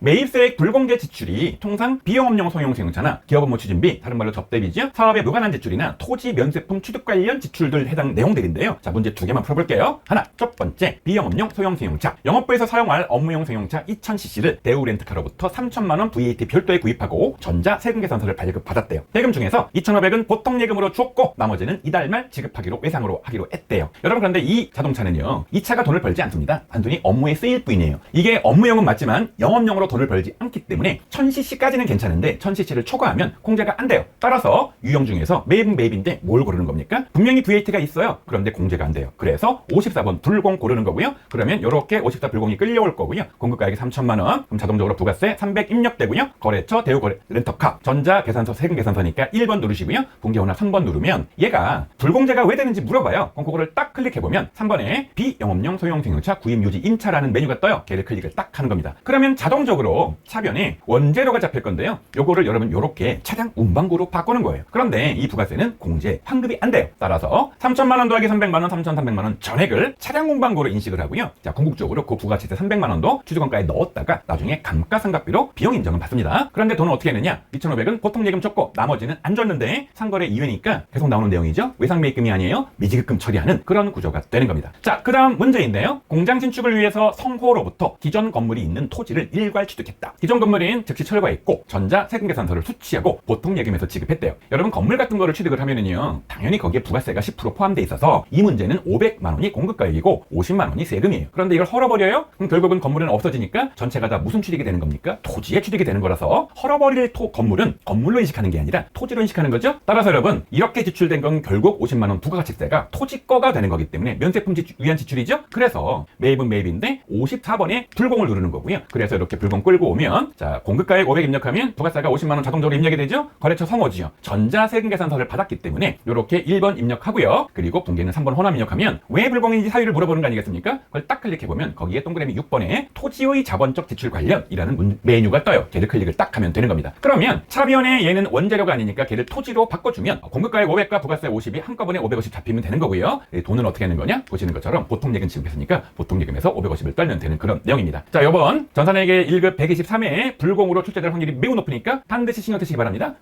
매입세액 불공개 지출이 통상 비영업용 소형생용차나 기업업무 추진비, 다른 말로 접대비죠. 사업에 무관한 지출이나 토지 면세품 취득 관련 지출들 해당 내용들인데요. 자, 문제 두 개만 풀어볼게요. 하나, 첫 번째, 비영업용 소형생용차. 영업부에서 사용할 업무용 소형차 2000cc를 대우 렌트카로부터 3천만 원 VAT 별도에 구입하고 전자 세금 계산서를 발급받았대요. 세금 중에서 2,500은 보통 예금으로 줬고 나머지는 이달 말 지급하기로 외상으로 하기로 했대요. 여러분 그런데 이 자동차는요. 이 차가 돈을 벌지 않습니다. 단순히 업무에 쓰일 뿐이에요. 이게 업무용은 맞지만 영업용으로 돈을 벌지 않기 때문에 1000cc까지는 괜찮은데 1000cc를 초과하면 공제가 안 돼요. 따라서 유형 중에서 매입은 매입인데 뭘 고르는 겁니까? 분명히 VAT가 있어요. 그런데 공제가 안 돼요. 그래서 54번 불공 고르는 거고요. 그러면 이렇게 54 불공이 끌려올 거고요. 공급가액이 3천만 원. 그럼 자동적으로 부가세 300 입력되고요. 거래처 대우 거래 렌터카 전자 계산서 세금 계산서니까 1번 누르시고요. 분기호나 3번 누르면 얘가 불공제가 왜 되는지 물어봐요. 그럼 그거를 딱 클릭해 보면 3번에 비영업용 소형 생용차 구입 유지 임차라는 메뉴가 떠요. 걔를 클릭을 딱 하는 겁니다. 그러면 자동적으로 차변에 원재료가 잡힐 건데요. 요거를 여러분 요렇게 차량 운반고로 바꾸는 거예요. 그런데 이 부가세는 공제 환급이 안 돼요. 따라서 3천만 원 더하기 300만 원, 3,300만 원 전액을 차량 운반고로 인식을 하고요. 자, 궁극적으로 그 부가세세 300만 원도 주주건가에 넣었다가 나중에 감가상각비로 비용 인정은 받습니다. 그런데 돈은 어떻게 했느냐? 2,500은 보통 예금 줬고 나머지는 안 줬는데 상거래 이외니까 계속 나오는 내용이죠. 외상매입금이 아니에요. 미지급금 처리하는 그런 구조가 되는 겁니다. 자, 그 다음 문제인데요. 공장 신축을 위해서 성호로부터 기존 건물이 있는 토지를 일괄 취득했다. 기존 건물인 즉시 철거했고 전자 세금 계산서를 수취하고 보통 예금에서 지급했대요. 여러분 건물 같은 거를 취득을 하면은요. 당연히 거기에 부가세가 10% 포함돼 있어서 이 문제는 500만 원이 공급가액이고 50만 원이 세금이에요. 그런데 이걸 헐어버려요? 그럼 결국은 건물은 없어지니까 전체가 다 무슨 취득이 되는 겁니까? 토지에 취득이 되는 거라서 헐어버릴 토 건물은 건물로 인식하는 게 아니라 토지로 인식하는 거죠. 따라서 여러분 이렇게 지출된 건 결국 50만 원 부가가치세가 토지 거가 되는 거기 때문에 면세품 지출, 위한 지출이죠. 그래서 매입은 매입인데 54번에 불공을 누르는 거고요. 그래서 이렇게 불공 끌고 오면 자 공급가액 500 입력하면 부가세가 50만 원 자동적으로 입력이 되죠. 거래처 성호지요. 전자세금 계산서를 받았기 때문에 이렇게 1번 입력하고요. 그리고 분기는 3번 호남 입력하면 왜 불공인지 사유를 물어보는 거 아니겠습니까? 그걸 딱 클릭해 보면 거기에 동그라미 6번에 토지의 자본적 지출 관련이라는 문- 메뉴가 떠요. 걔를 클릭을 딱 하면 되는 겁니다. 그러면 차변에 얘는 원재료가 아니니까 걔를 토지로 바꿔주면 공급가액 500과 부가세 50이 한꺼번에 550 잡히면 되는 거고요. 이 돈은 어떻게 하는 거냐? 보시는 것처럼 보통 예금 지급했으니까 보통 예금에서 550을 떨면 되는 그런 내용입니다. 자, 요번 전산회계 1급 123회 불공으로 출제될 확률이 매우 높으니까 반드시 신경 쓰시기 바랍니다.